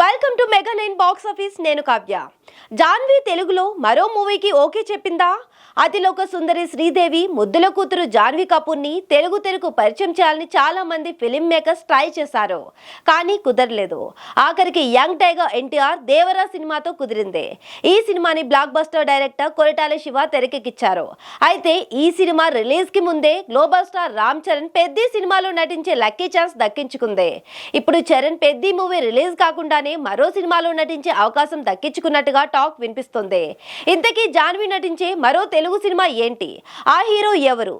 Welcome to mega nine box office నేను కావ్య. జాన్వి తెలుగులో మరో మూవీకి ఓకే చెప్పిందా? అతిలోక సుందరి శ్రీదేవి ముద్దుల కూతురు జాన్వీ కపూర్ని తెలుగు తెలుగు పరిచయం చేయాలని చాలా మంది ఫిలిం మేకర్స్ ట్రై చేశారు. కానీ కుదరలేదు. ఆఖరికి యంగ్ టైగర్ ఎన్టీఆర్ దేవరా సినిమాతో కుదిరింది. ఈ సినిమాని blockbuster director Koratala Siva తెరకెక్కిచ్చారు. అయితే ఈ సినిమా రిలీజ్కి ముందే గ్లోబల్ స్టార్ రామ్ చరణ్ పెద్ది సినిమాలో నటించే లక్కీ ఛాన్స్ దక్కించుకుంది. ఇప్పుడు చరణ్ పెద్ది మూవీ రిలీజ్ కాకుండానే మరో సినిమాలో నటించే అవకాశం దక్కించుకున్నట్టుగా టాక్ వినిపిస్తుంది. ఇంతకీ జాన్వి నటించే మరో తెలుగు సినిమా ఏంటి? ఆ హీరో ఎవరు?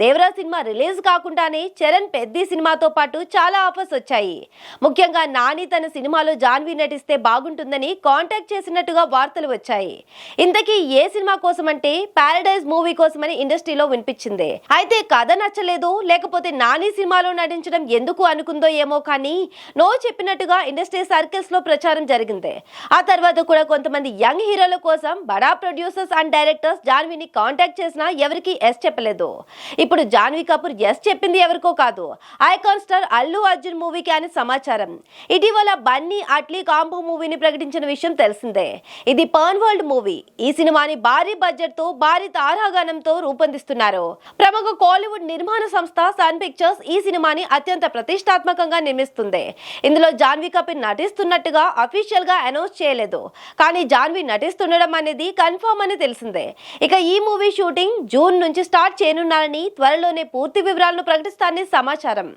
దేవరా సినిమా రిలీజ్ కాకుండానే చరణ్ పెద్ది సినిమాతో పాటు చాలా ఆఫర్స్ వచ్చాయి. ముఖ్యంగా నాని తన సినిమాలో జాన్వి నటిస్తే బాగుంటుందని కాంటాక్ట్ చేసినట్టుగా వార్తలు వచ్చాయి. ఇంతకీ ఏ సినిమా కోసమంటే పారడైజ్ మూవీ కోసమని ఇండస్ట్రీలో వినిపించింది. అయితే కథ నచ్చలేదు లేకపోతే నాని సినిమాలో నటించడం ఎందుకు అనుకుందో ఏమో కానీ నో చెప్పినట్టుగా ఇండస్ట్రీ సర్కిల్స్లో ప్రచారం జరిగింది. ఆ తర్వాత కూడా కొంతమంది యంగ్ హీరోల కోసం బడా ప్రొడ్యూసర్స్ అండ్ డైరెక్టర్స్ జాన్విని కాంటాక్ట్ చేసినా ఎవరికి ఎస్ చెప్పలేదు. ఇప్పుడు జాన్వీ కపూర్ ఎస్ చెప్పింది ఎవరికో కాదు. ఐకాన్ స్టార్ అల్లు అర్జున్ మూవీకి అని సమాచారం. ఇటీవల బన్నీ అట్లీ కాంబో మూవీని ప్రకటించిన విషయం తెలిసిందే. ఇది పర్న్ వరల్డ్ మూవీ. ఈ సినిమాని భారీ బడ్జెట్తో భారీ తారాగణంతో రూపొందిస్తున్నారు. ప్రముఖ కోలీవుడ్ నిర్మాణ సంస్థ సన్ పిక్చర్స్ ఈ సినిమాని అత్యంత ప్రతిష్టాత్మకంగా నిర్మిస్తుంది. ఇందులో జాన్వీ కపూర్ నటిస్తున్నట్టుగా అఫీషియల్గా అనౌన్స్ చేయలేదు. కానీ జాన్వీ నటిస్తుండడం అనేది కన్ఫర్మ్ అని తెలిసిందే. ఇక ఈ మూవీ షూటింగ్ జూన్ నుంచి స్టార్ట్ చేయనున్నారని త్వరలోనే పూర్తి వివరాలను ప్రకటిస్తారని సమాచారం.